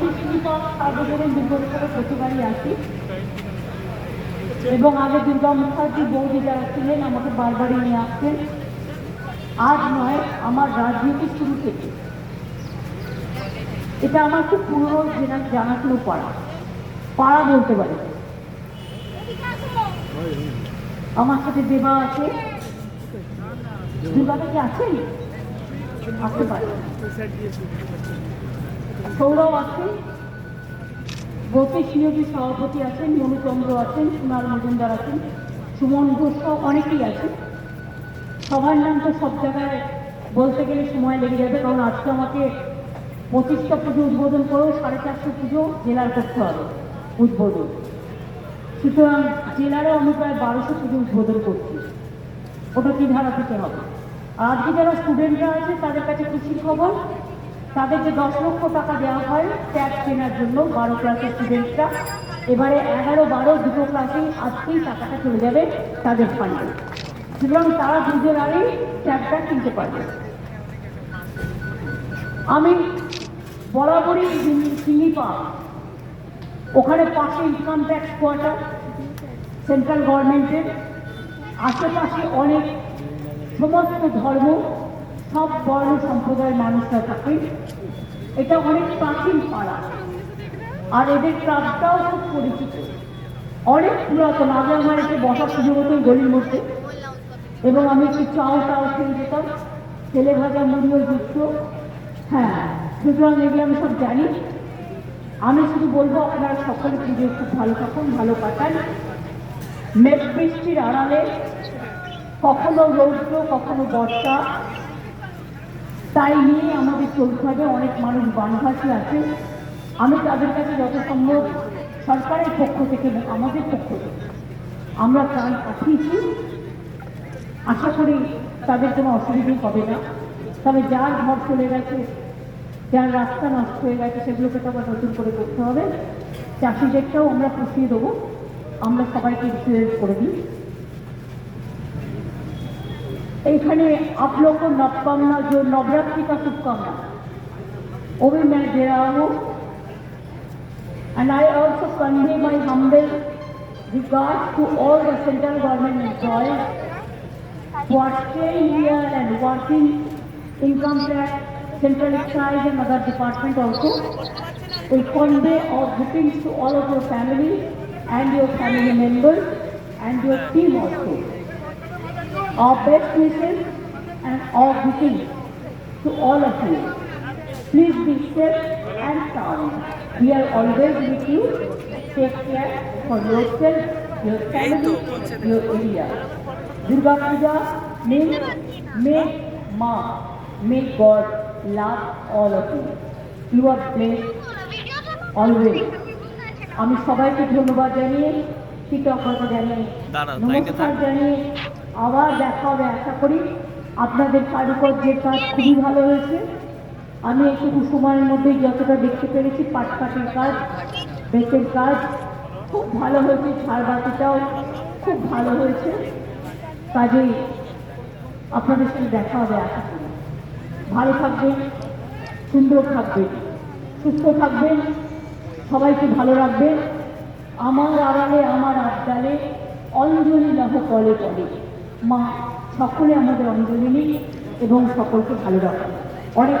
দুর্গোৎসবে প্রতিবারই আসি এবং আগে দুর্গা মুখার্জি বৌদি যারা ছিলেন, আমাকে বারবারই নিয়ে আসতেন আজ নয়, আমার রাজনীতি শুরু থেকে। এটা আমার খুব পুরনো জেনা, জানাশুনো পাড়া। পাড়া বলতে পারে। আমার সাথে দেবা আছে। দুর্গাটা কি আছেন? আসতে পারে সৌরভ আছেন গোপী সিওপি সভাপতি আছেন মনুচন্দ্র আছেন সোনাল মজুমদার আছেন, সুমন ঘোষ অনেকেই আছেন। সবার নাম তো সব জায়গায় বলতে গেলে সময় লেগে যাবে, কারণ আজকে আমাকে পঁচিশটা পুজো উদ্বোধন করেও সাড়ে চারশো পুজো জেলার করতে হবে উদ্বোধন। সুতরাং জেলারও আমি প্রায় বারোশো পুজো উদ্বোধন করছি। ওটা কি ধারা থেকে হবে? আর আজকে যারা স্টুডেন্টরা আছে, তাদের কাছে খুশির খবর তাদের যে দশ লক্ষ টাকা দেওয়া হয় ট্যাগ কেনার জন্য, বারো ক্লাসের স্টুডেন্টরা এবারে এগারো, বারো, দুটো ক্লাসেই আজকেই টাকাটা চলে যাবে তাদের ফান্ডে সুতরাং তারা দুজন আগেই ট্যাগটা কিনতে পারবে। আমি বরাবরই চিনি পা, ওখানে পাশে ইনকাম ট্যাক্স কোয়ার্টার সেন্ট্রাল গভর্নমেন্টের আশেপাশে অনেক সমস্ত ধর্ম সব বর্ণ সম্প্রদায়ের মানুষরা থাকে। এটা অনেক প্রাচীন পাড়া। আর এদের ক্লাবটাও খুব পরিচিত। অনেক পুরাতন। আগে আমার এসে বসার সুযোগ হতো গলির মধ্যে। এবং আমি একটু চাও টাও খেয়ে যেতাম। তেলে ভাজা মুড়িও যুক্ত হ্যাঁ সুতরাং এগুলো আমি সব জানি। আমি শুধু বলব, আপনারা সকলে পুজো খুব ভালো থাকুন, ভালো কাটান। মেঘ বৃষ্টির আড়ালে কখনো রৌদ্র, কখনো বর্ষা। তাই নিয়ে আমাদের চলতে হবে। অনেক মানুষ বানভাসী আছে। আমি তাদের কাছে যত সম্ভব সরকারের পক্ষ থেকে এবং আমাদের পক্ষ থেকে আমরা প্রাণ পাঠিয়েছি। আশা করি তাদের কোনো অসুবিধে হবে না। তবে যার ঘর চলে গেছে, যার রাস্তা নষ্ট হয়ে গেছে, সেগুলোকে তো আবার নতুন করে করতে হবে। চাষিদেরটাও আমরা পুষিয়ে দেবো। আমরা সবাইকে ইনসুরেন্স করে দিই। एखने आप लोग को नवकामना जो नवरात्रि का शुभकामना वो भी मैं दे रहा हूँ and I also convey my humble regard to all the central government employees who are staying here and working income tax central excise and other department also we convey our greetings to all of your family and your family members and your team also Our best wishes and our greetings to all of you. Please be safe and sound. We are always with you. Take care for yourself, your family, your area. Durga Puja means may Ma, may God love all of you. You are blessed always. আমি সবাইকে ধন্যবাদ জানিয়ে কৃতজ্ঞতা জানিয়ে দাঁড়াও, লাইনে নমস্কার থাক। জানিয়ে আবার দেখা হবে, আশা করি আপনাদের কারুকার্যের কাজ খুবই ভালো হয়েছে। আমি একটু সময়ের মধ্যেই যতটা দেখতে পেরেছি পাটকাঠের কাজ, বেতের কাজ, খুব ভালো হয়েছে ঝাড়বাতিটাও খুব ভালো হয়েছে। কাজেই আপনাদের সাথে দেখা হবে, আশা করি। ভালো থাকবেন, সুন্দর থাকবেন, সুস্থ থাকবেন, সবাইকে ভালো রাখবেন। আমার আড়ালে, আমার আবদালে, অঞ্জলি লাভ কলে কলে মা সকলে আমাদের অঞ্জলি নিই এবং সকলকে ভালো রাখুন। অনেক